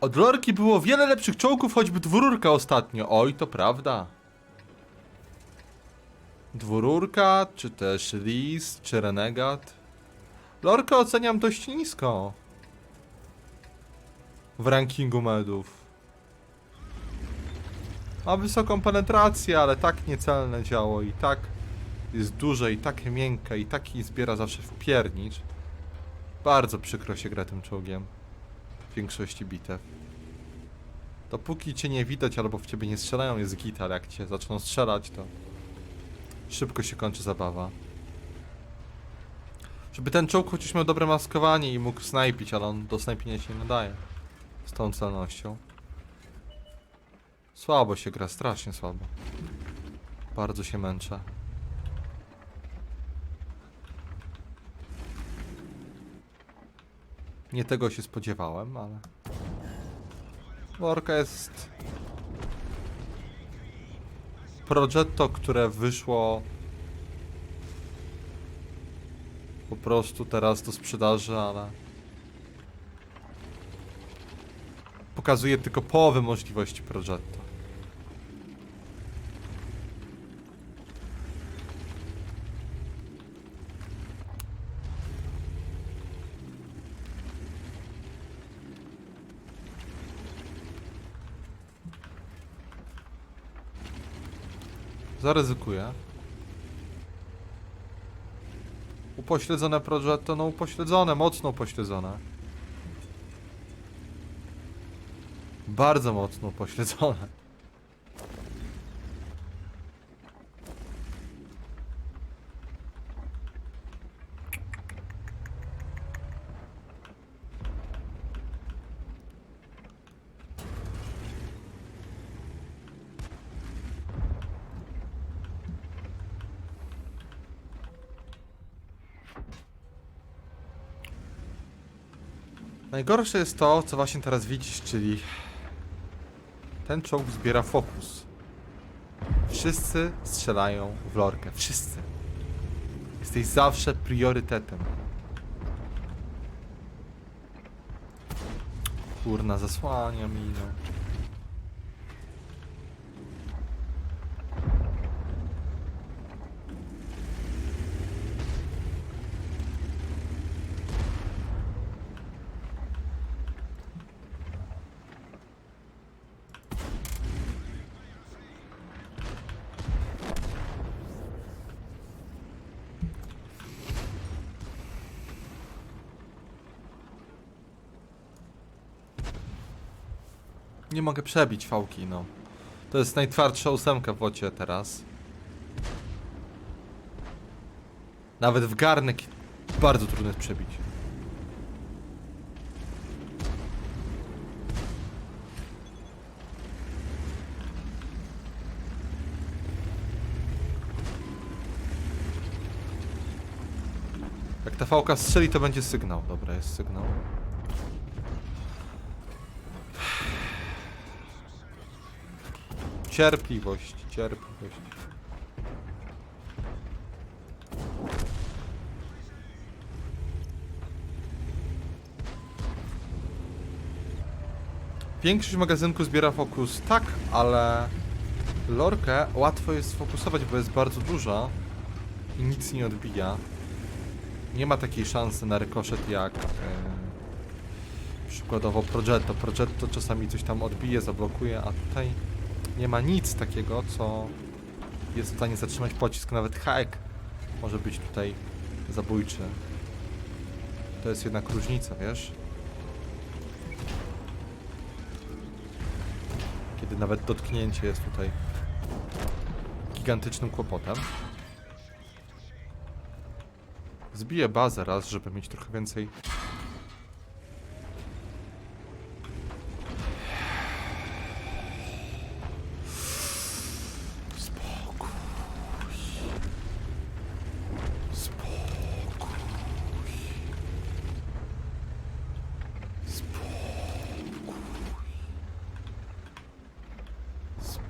Od lorki było wiele lepszych czołgów, choćby dwururka ostatnio. Oj, to prawda. Dwururka, czy też Lis, czy Renegat. Lorkę oceniam dość nisko. W rankingu medów. Ma wysoką penetrację, ale tak niecelne działo i tak jest duże i takie miękkie i taki zbiera zawsze w piernicz. Bardzo przykro się gra tym czołgiem. Większości bitew. Dopóki cię nie widać albo w ciebie nie strzelają jest git, ale jak cię zaczną strzelać to szybko się kończy zabawa. Żeby ten czołg chociaż miał dobre maskowanie i mógł snajpić, ale on do snajpienia się nie nadaje. Z tą celnością. Słabo się gra, strasznie słabo. Bardzo się męczę. Nie tego się spodziewałem, ale... Worka jest... Progetto, które wyszło... Po prostu teraz do sprzedaży, ale... Pokazuje tylko połowę możliwości Progetto. Zaryzykuję. Upośledzone Progetto, no upośledzone, mocno upośledzone. Bardzo mocno upośledzone. Najgorsze jest to, co właśnie teraz widzisz, czyli ten czołg zbiera fokus. Wszyscy strzelają w lorkę. Wszyscy. Jesteś zawsze priorytetem. Kurna, zasłania mi, Nie mogę przebić fałki, no. To jest najtwardsza ósemka w wocie teraz. Nawet w garnek bardzo trudno jest przebić. Jak ta fałka strzeli, to będzie sygnał. Dobra, jest sygnał. Cierpliwość, cierpliwość. Większość magazynku zbiera fokus, tak, ale lorkę łatwo jest sfokusować, bo jest bardzo duża i nic nie odbija. Nie ma takiej szansy na rykoszet jak e, przykładowo Progetto. Progetto czasami coś tam odbije, zablokuje, a tutaj nie ma nic takiego, co jest w stanie zatrzymać pocisk. Nawet hack może być tutaj zabójczy. To jest jednak różnica, wiesz? Kiedy nawet dotknięcie jest tutaj gigantycznym kłopotem. Zbiję bazę raz, żeby mieć trochę więcej Spokój. Spokój. Spokój. Spokój.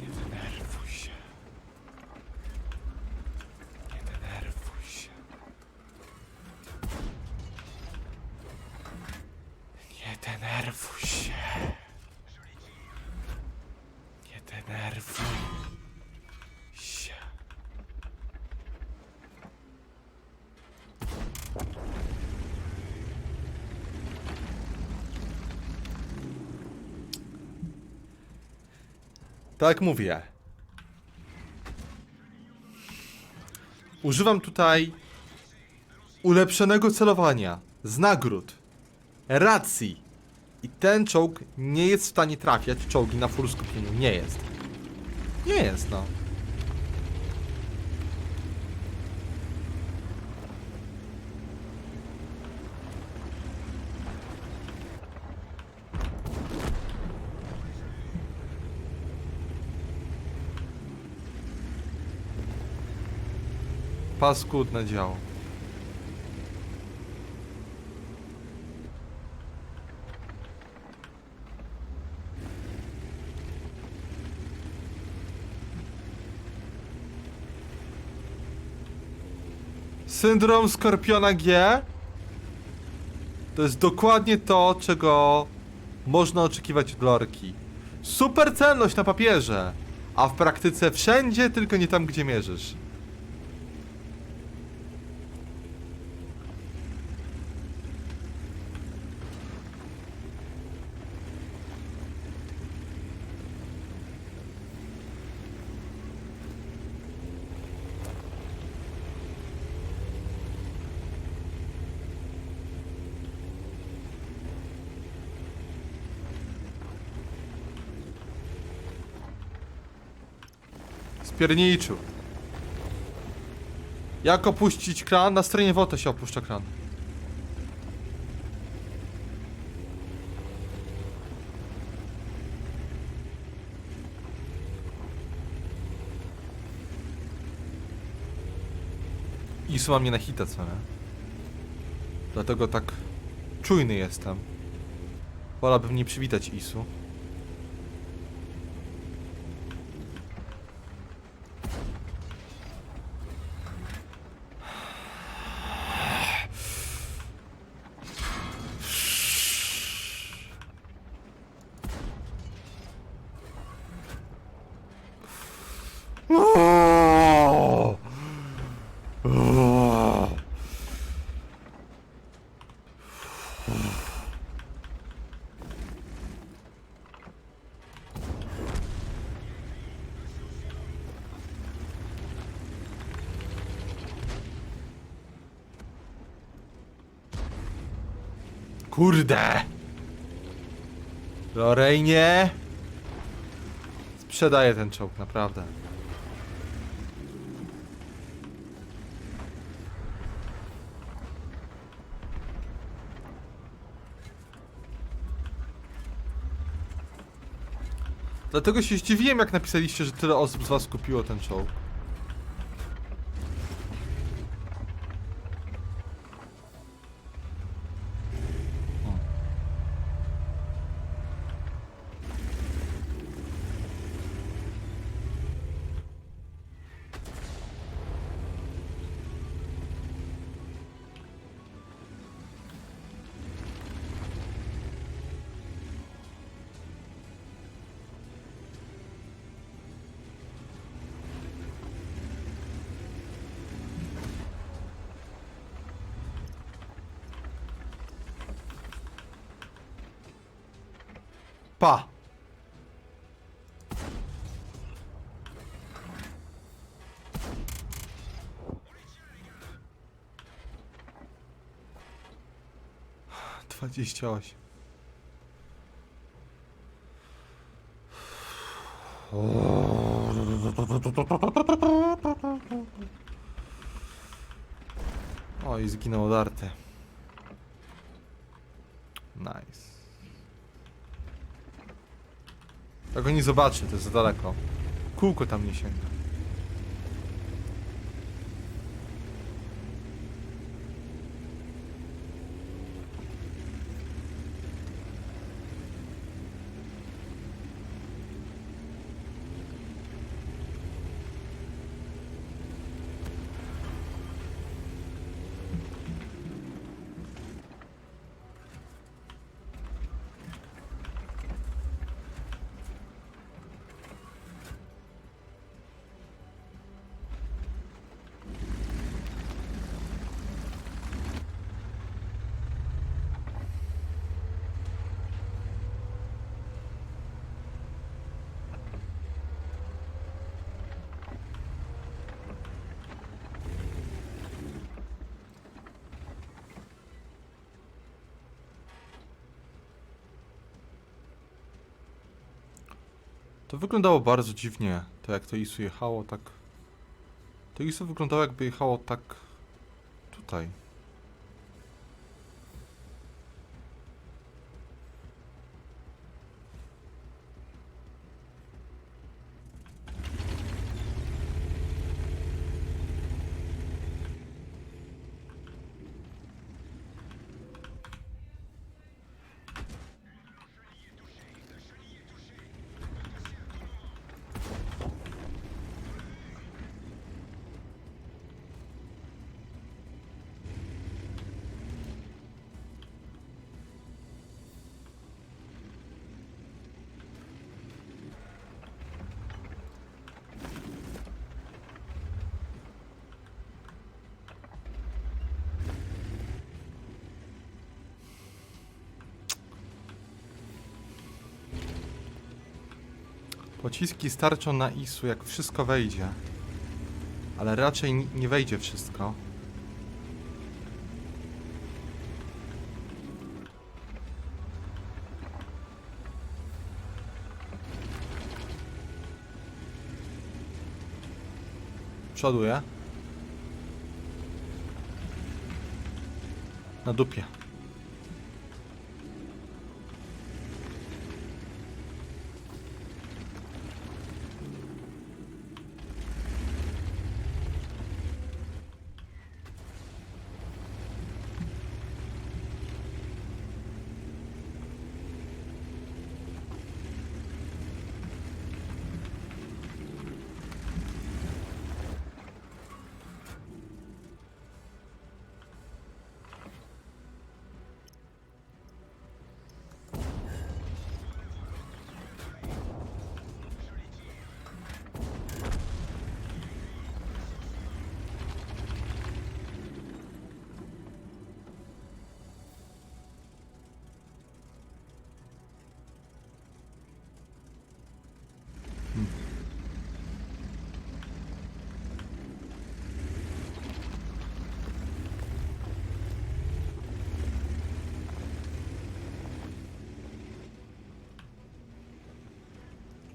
Nie denerwuj się. Nie denerwuj denerwuj się. Nie denerwuj się. Tak mówię. Używam tutaj ulepszonego celowania z nagród, racji. I ten czołg nie jest w stanie trafiać czołgi na full skupieniu. Nie jest. Nie jest, no. Paskudne działo. Syndrom Skorpiona G to jest dokładnie to, czego można oczekiwać od lorki. Super celność na papierze, a w praktyce wszędzie, tylko nie tam, gdzie mierzysz. Spierniczu. Jak opuścić kran? Na stronie WOTE się opuszcza kran. Isu ma mnie na hita, co nie? Dlatego tak czujny jestem. Wolałbym nie przywitać Isu. Kurde! Lorejnie! Sprzedaję ten czołg, naprawdę. Dlatego się zdziwiłem, jak napisaliście, że tyle osób z was kupiło ten czołg. Pa! Dwadzieścia osiem. O, i zginął Darte. Nice. Ja go nie zobaczy, to jest za daleko. Kółko tam nie sięga. To wyglądało bardzo dziwnie, to jak to ISU jechało, tak... To ISU wyglądało jakby jechało tak... tutaj. Pociski starczą na ISU, jak wszystko wejdzie. Ale raczej ni- nie wejdzie wszystko. Przoduję. Na dupie.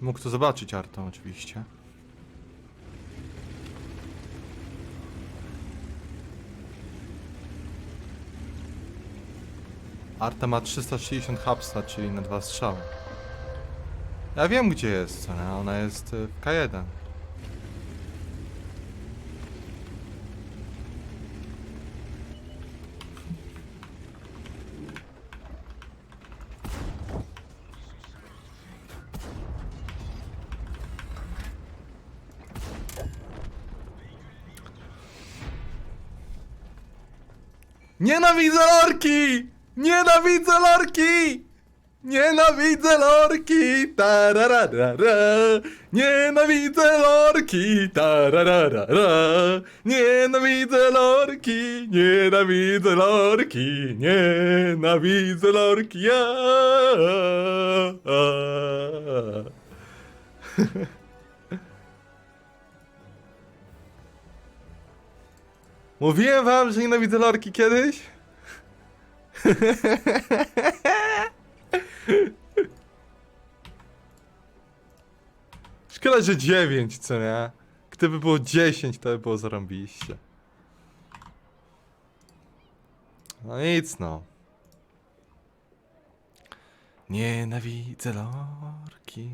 Mógł to zobaczyć Arto oczywiście. Arta ma 360 hapsa, czyli na dwa strzały. Ja wiem gdzie jest, nie? Ona jest y, w K1. Nienawidzę lorki! Nienawidzę lorki! Nienawidzę lorki! Tarararara! Nienawidzę lorki! Tarararara! Nienawidzę lorki! Nienawidzę lorki! Nienawidzę lorki! Ja! Mówiłem wam, że nienawidzę lorki kiedyś? Szkoda, że 9, co nie? Gdyby było 10, to by było zarąbiście. No nic, no. Nienawidzę lorki.